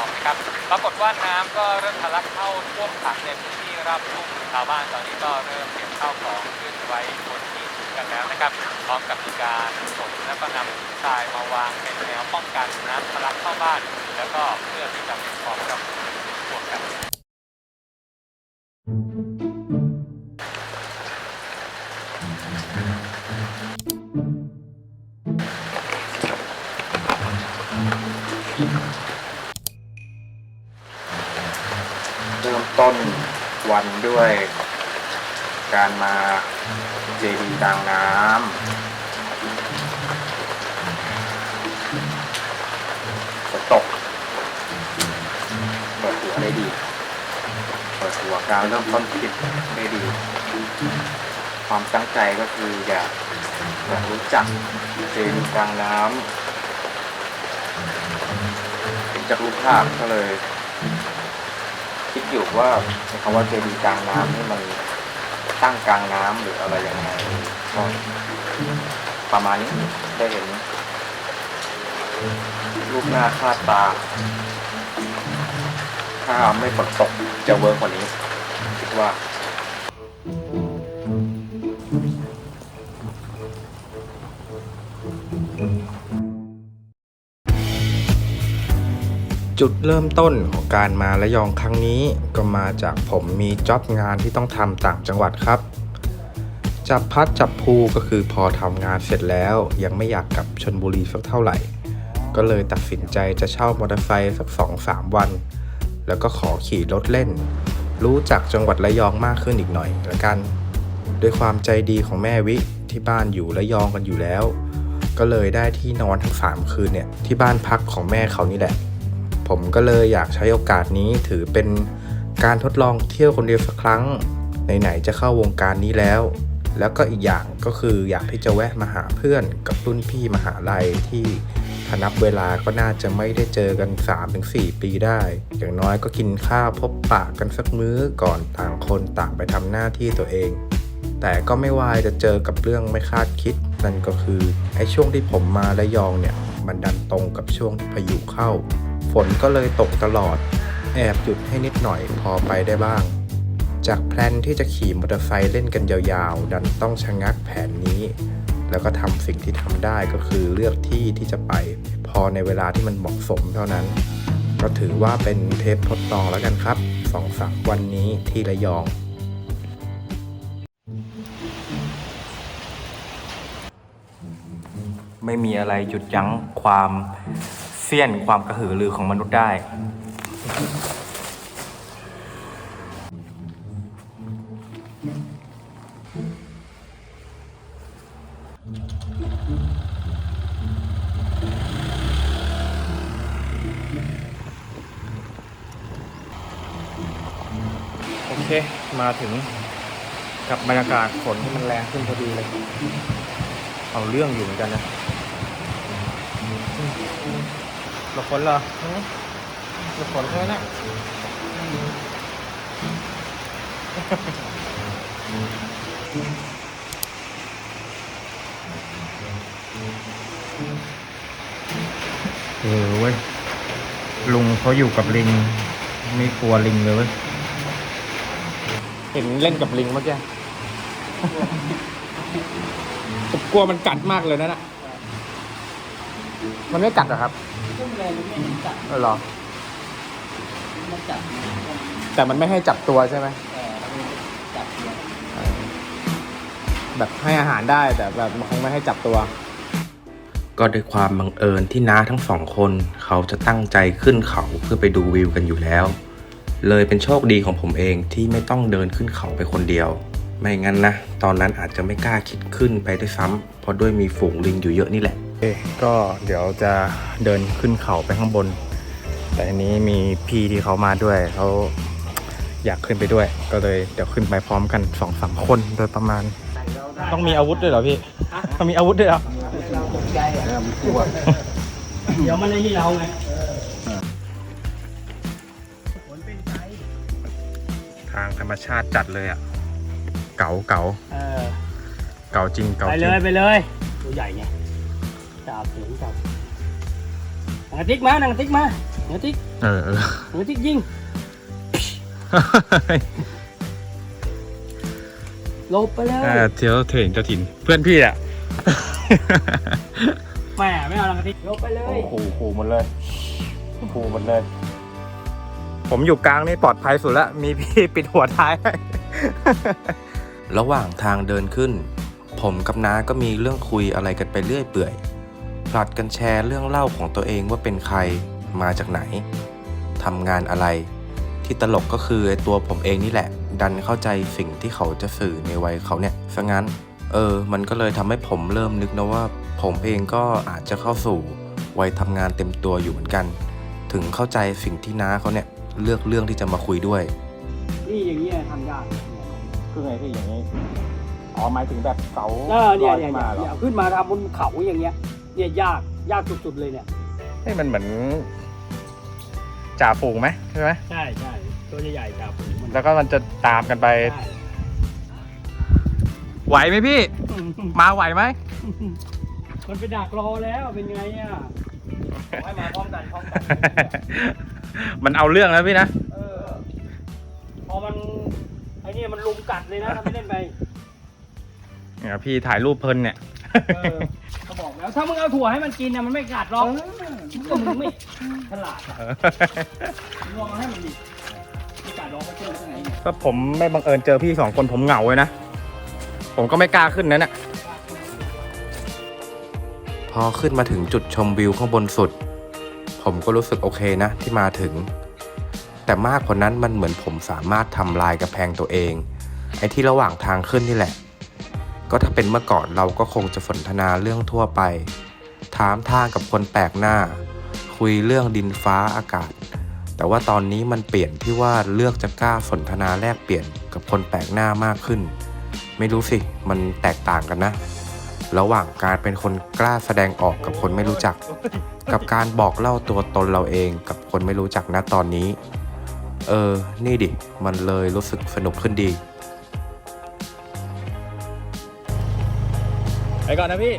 องนะครับปรากฏว่าน้ำก็เริ่มทะลักเข้าท่วมขังในพื้นที่ราบลุ่มชาวบ้านตอนนี้ก็เริ่มเก็บข้าวของขึ้นไว้บนที่สูงกันแล้วนะครับ พร้อมกับมีการสนแล้วก็นำทรายมาวางเป็นแนวป้องกันน้ำทะลักเข้าบ้าน แล้วก็เพื่อที่จะเป็นความกับท่วมครับเริ่ ต้นวันด้วยการมาเจดีย์กลางน้ำฝนตกเปิดหัวได้ดี เปิดหัวการเริ่มต้นคลิปได้ดี ความตั้งใจก็คืออยากอยากรู้จักเจดีย์กลางน้ำจากรูปภาพก็เลย อยู่ว่าคำว่าเจดีย์กลางน้ำนี่มันตั้งกลางน้ำหรืออะไรยังไงก็ประมาณนี้ได้เห็นรูปหน้าค่าตา ถ้าไม่ฝนตกจะเวิร์กกว่านี้ คิดว่า จุดเริ่มต้นของการมาระยองครั้งนี้ก็มาจากผมมีจ็อบงานที่ต้องทำต่างจังหวัดครับ จับพัดจับภูก็คือพอทำงานเสร็จแล้ว ยังไม่อยากกลับชนบุรีสักเท่าไหร่ ก็เลยตัดสินใจจะเช่ามอเตอร์ไซค์สักสองสามวัน แล้วก็ขอขี่รถเล่น รู้จักจังหวัดระยองมากขึ้นอีกหน่อยละกัน ด้วยความใจดีของแม่วิที่บ้านอยู่ระยองกันอยู่แล้ว ก็เลยได้ที่นอนทั้งสามคืนเนี่ยที่บ้านพักของแม่เขานี่แหละ ผมก็เลยอยากใช้โอกาสนี้ถือเป็นการทดลองเที่ยวคนเดียวสักครั้งไหนๆจะเข้าวงการนี้แล้ว แล้วก็อีกอย่างก็คืออยากที่จะแวะมาหาเพื่อนกับรุ่นพี่มหาลัยที่ถ้านับเวลาก็น่าจะไม่ได้เจอกัน 3-4 ปีได้ อย่างน้อยก็กินข้าวพบปะกันสักมื้อก่อนต่างคนต่างไปทำหน้าที่ตัวเอง แต่ก็ไม่วายจะเจอกับเรื่องไม่คาดคิด นั่นก็คือไอ้ช่วงที่ผมมาระยองเนี่ย มันดันตรงกับช่วงที่พายุเข้า ฝนก็เลยตกตลอด แอบหยุดให้นิดหน่อยพอไปได้บ้าง จากแพลนที่จะขี่มอเตอร์ไซค์เล่นกันยาวๆ ดันต้องชะงักแผนนี้ แล้วก็ทำสิ่งที่ทำได้ก็คือเลือกที่ที่จะไป พอในเวลาที่มันเหมาะสมเท่านั้น ก็ถือว่าเป็นเทปทดลองแล้วกันครับสองสามวันนี้ที่ระยองไม่มีอะไรหยุดยั้งความ เสี้ยนความกระหือรือของมนุษย์ได้ โอเค มาถึงกับบรรยากาศฝนที่มันแรงขึ้นพอดีเลย เอาเรื่องอยู่เหมือนกันนะ หลบฝนเหรอหลบฝนใช่ไหมเนี่ยเออเว้ย ลุงเขาอยู่กับลิง ไม่กลัวลิงเลยเว้ย เห็นเล่นกับลิงเมื่อกี้ผมกลัวมันกัดมากเลยนะน่ะ มันไม่กัดเหรอครับ เออเหรอแต่มันไม่ให้จับตัวใช่ไหมเออแบบให้อาหารได้แต่แบบมันคงไม่ให้จับตัว ก็ด้วยความบังเอิญที่น้าทั้งสองคนเขาจะตั้งใจขึ้นเขาเพื่อไปดูวิวกันอยู่แล้ว เลยเป็นโชคดีของผมเองที่ไม่ต้องเดินขึ้นเขาไปคนเดียว ไม่งั้นนะ ตอนนั้นอาจจะไม่กล้าคิดขึ้นไปด้วยซ้ำเพราะด้วยมีฝูงลิงอยู่เยอะนี่แหละ ก็เดี๋ยวจะเดินขึ้นเขาไปข้างบน แต่อันนี้มีพี่ที่เขามาด้วยเขาอยากขึ้นไปด้วย ก็เลยเดี๋ยวขึ้นไปพร้อมกันสองสามคนโดยประมาณ ต้องมีอาวุธด้วยเหรอพี่ต้องมีอาวุธด้วยเหรอเดี๋ยวมันไอ้นี่เราไงทางธรรมชาติจัดเลยอะ เก๋าเก๋าเออเก๋าจริงเก๋าไปจเลริง ยไปเลย ตัวใหญ่ไง จับถึงจับหนังกระติกมาหนังกระติกมาหนังกระติกเออเออหรือที่ยิงหลบไปเลยเออเที่ยวเถินเจ้าถิ่นเพื่อนพี่อะ แหมไม่เอาลังกะทิหลบไปเลยขู่ขู่หมดเลยขู่หมดเลย ผมอยู่กลางนี่ปลอดภัยสุดละมีพี่ปิดหัวท้าย ระหว่างทางเดินขึ้น ผมกับน้าก็มีเรื่องคุยอะไรกันไปเรื่อยเปื่อย ผลัดกันแชร์เรื่องเล่าของตัวเองว่าเป็นใครมาจากไหนทำงานอะไร ที่ตลกก็คือไอ้ตัวผมเองนี่แหละ ดันเข้าใจสิ่งที่เขาจะสื่อในวัยเขาเนี่ยซะงั้น เออ มันก็เลยทำให้ผมเริ่มนึกนะว่า ผมเองก็อาจจะเข้าสู่วัยทำงานเต็มตัวอยู่เหมือนกัน ถึงเข้าใจสิ่งที่น้าเขาเนี่ยเลือกเรื่องที่จะมาคุยด้วย นี่อย่างเงี้ยทำยากคือไงพี่อย่างนี้อ๋อหมายถึงแบบเสาเออเนี่ยลเนี่ยขึ้นมาเหรอเนี่ยขึ้นมาทำบนเขาอย่างเงี้ย เนี่ยยากยากสุดๆเลยเนี่ย ให้มันเหมือนจ่าฝูงไหมใช่ไหมใช่ใช่ตัวใหญ่ๆจ่าฝูงมันแล้วก็มันจะตามกันไป ใช่ไหวไหมพี่ มาไหวไหมมันไปดักรอแล้วเป็นไงอะขอให้มาพร้อมกันพร้อมกันมันเอาเรื่องแล้วพี่นะเออพอมันไอ้เนี่ยมันลุมกัดเลยนะถ้าไม่เล่นไปเนี่ยพี่ถ่ายรูปเพลินเนี่ย เออเขา บอกแล้ว ถ้ามึงเอาถั่วให้มันกินนะมันไม่กัดหรอกก็มึงไม่ฉลาดอะลองเอาให้มันดิไม่กัดหรอกเขาเจอที่ไหนเนี่ยก็ผมไม่บังเอิญเจอพี่สองคนผมเหงาเลยนะ ผมก็ไม่กล้าขึ้นนั่นแหะพอขึ้นมาถึงจุดชมวิวข้างบนสุด ผมก็รู้สึกโอเคนะที่มาถึง แต่มากกว่านั้นมันเหมือนผมสามารถทำลายกระแพงตัวเอง ไอ้ที่ระหว่างทางขึ้นนี่แหละ ก็ถ้าเป็นเมื่อก่อนเราก็คงจะสนทนาเรื่องทั่วไป ถามทางกับคนแปลกหน้า คุยเรื่องดินฟ้าอากาศ แต่ว่าตอนนี้มันเปลี่ยนที่ว่าเลือกจะกล้าสนทนาแลกเปลี่ยนกับคนแปลกหน้ามากขึ้น ไม่รู้สิ มันแตกต่างกันนะ ระหว่างการเป็นคนกล้าแสดงออกกับคนไม่รู้จัก กับการบอกเล่าตัวตนเราเองกับคนไม่รู้จักนะตอนนี้ เออ นี่ดิ มันเลยรู้สึกสนุกขึ้นดี ไปก่อนนะพี่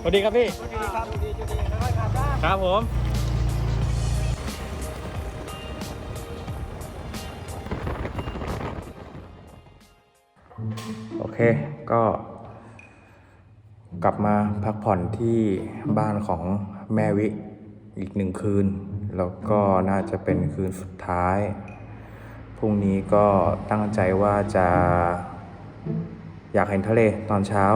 สวัสดีครับพี่ครับผมโอเค ก็กลับมาพักผ่อนที่บ้านของแม่วิอีกหนึ่งคืน แล้วก็น่าจะเป็นคืนสุดท้าย พรุ่งนี้ก็ตั้งใจว่าจะอยากเห็นทะเลตอนเช้า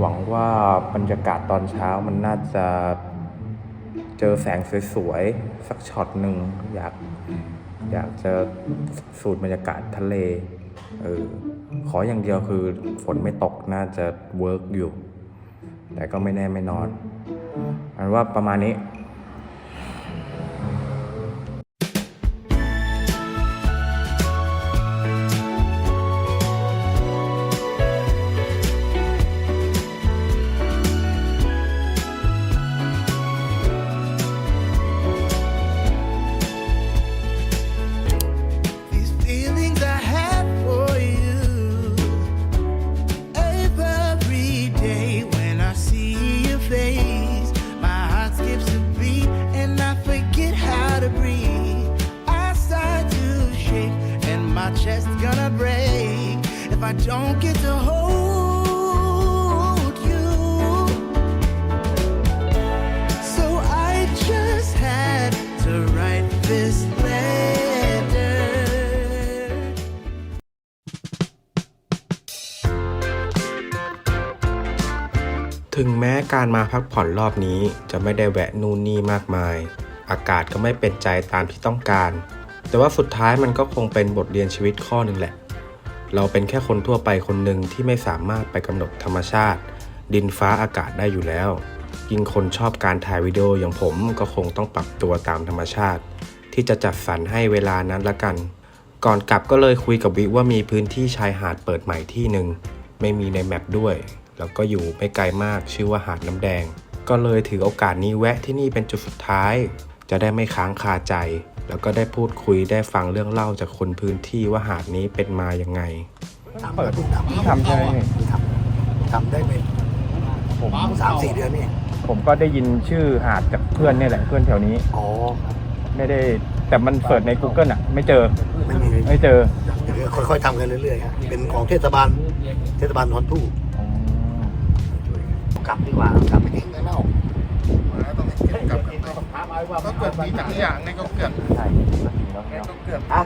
หวังว่าบรรยากาศตอนเช้ามันน่าจะเจอแสงสวยๆ สักช็อตหนึ่งอยากอยากจะสูดบรรยากาศทะเลเออขออย่างเดียวคือฝนไม่ตกน่าจะเวิร์กอยู่ แต่ก็ไม่แน่ไม่นอนอันว่าประมาณนี้ การมาพักผ่อนรอบนี้จะไม่ได้แวะนู่นนี่มากมาย อากาศก็ไม่เป็นใจตามที่ต้องการ แต่ว่าสุดท้ายมันก็คงเป็นบทเรียนชีวิตข้อหนึ่งแหละ เราเป็นแค่คนทั่วไปคนหนึ่งที่ไม่สามารถไปกำหนดธรรมชาติ ดินฟ้าอากาศได้อยู่แล้วยิ่งคนชอบการถ่ายวิดีโออย่างผมก็คงต้องปรับตัวตามธรรมชาติ ที่จะจัดสรรให้เวลานั้นละกัน ก่อนกลับก็เลยคุยกับวิว่ามีพื้นที่ชายหาดเปิดใหม่ที่หนึ่งไม่มีในแมปด้วย แล้วก็อยู่ไม่ไกลมากชื่อว่าหาดน้ำแดง ก็เลยถือโอกาสนี้แวะที่นี่เป็นจุดสุดท้าย จะได้ไม่ค้างคาใจ แล้วก็ได้พูดคุยได้ฟังเรื่องเล่าจากคนพื้นที่ว่าหาดนี้เป็นมายังไงเปิดทำทำใช่ไหมทำทำได้เป็นผมสามสี่เดือนนี่ผมก็ได้ยินชื่อหาดจากเพื่อนเนี่ยแหละเพื่อนแถวนี้อ๋อไม่ได้แต่มันเสิร์ชใน Google อะ ไม่เจอไม่มีไม่เจอเดี๋ยวค่อยๆทำกันเรื่อยๆครับเป็นของเทศบาลเทศบาลนอนทู่ กลับดีกว่ากลับไปทิ้งข้างนอกก็เกิดมีจากอย่างในก็เกิดใช่ก็เกิดอะ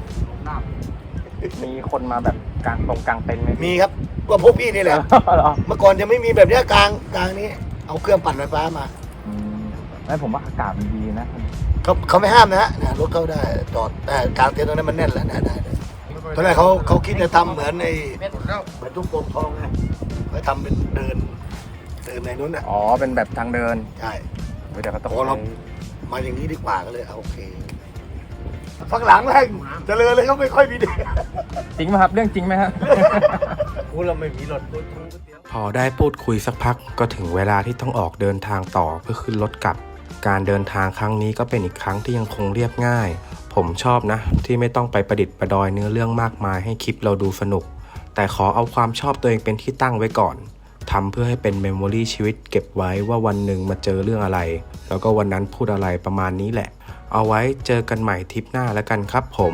มีคนมาแบบกลางตรงกลางเต็นท์ไหมมีครับก็พวกพี่นี่แหละ เหรอเมื่อก่อนจะไม่มีแบบเนี้ยกลางกลางนี้ เอาเครื่องปั่นไฟฟ้ามาอืมไม่ผมว่าอากาศมันดีนะเขาเขาไม่ห้ามนะฮะเนี่ยรถเข้าได้จอดแต่กลางเต็นท์ตรงนั้นมันแน่นแล้วนะได้เลยตอนแรกเขาเขาคิดจะทำเหมือนในเหมือนทุ่งโปงทองไงไปทำเป็นเดิน เดินในนู้นน่ะ อ๋อ เป็นแบบทางเดินใช่เดี๋ยวก็ต้องโอ้เรา มาอย่างนี้ดีกว่าก็เลยเอาโอเคฟังหลังแรกเจริญเลยก็ไม่ค่อยมีเด็กจริงไหมครับ เรื่องจริงไหมฮะกูเราไม่มีรถพอได้พูดคุยสักพักก็ถึงเวลาที่ต้องออกเดินทางต่อเพื่อขึ้นรถกลับ การเดินทางครั้งนี้ก็เป็นอีกครั้งที่ยังคงเรียบง่าย ผมชอบนะ ที่ไม่ต้องไปประดิษฐ์ประดอยเนื้อเรื่องมากมายให้คลิปเราดูสนุก แต่ขอเอาความชอบตัวเองเป็นที่ตั้งไว้ก่อน ทำเพื่อให้เป็นเมมโมรีชีวิตเก็บไว้ว่าวันหนึ่งมาเจอเรื่องอะไร แล้วก็วันนั้นพูดอะไรประมาณนี้แหละ เอาไว้เจอกันใหม่ทริปหน้าแล้วกันครับผม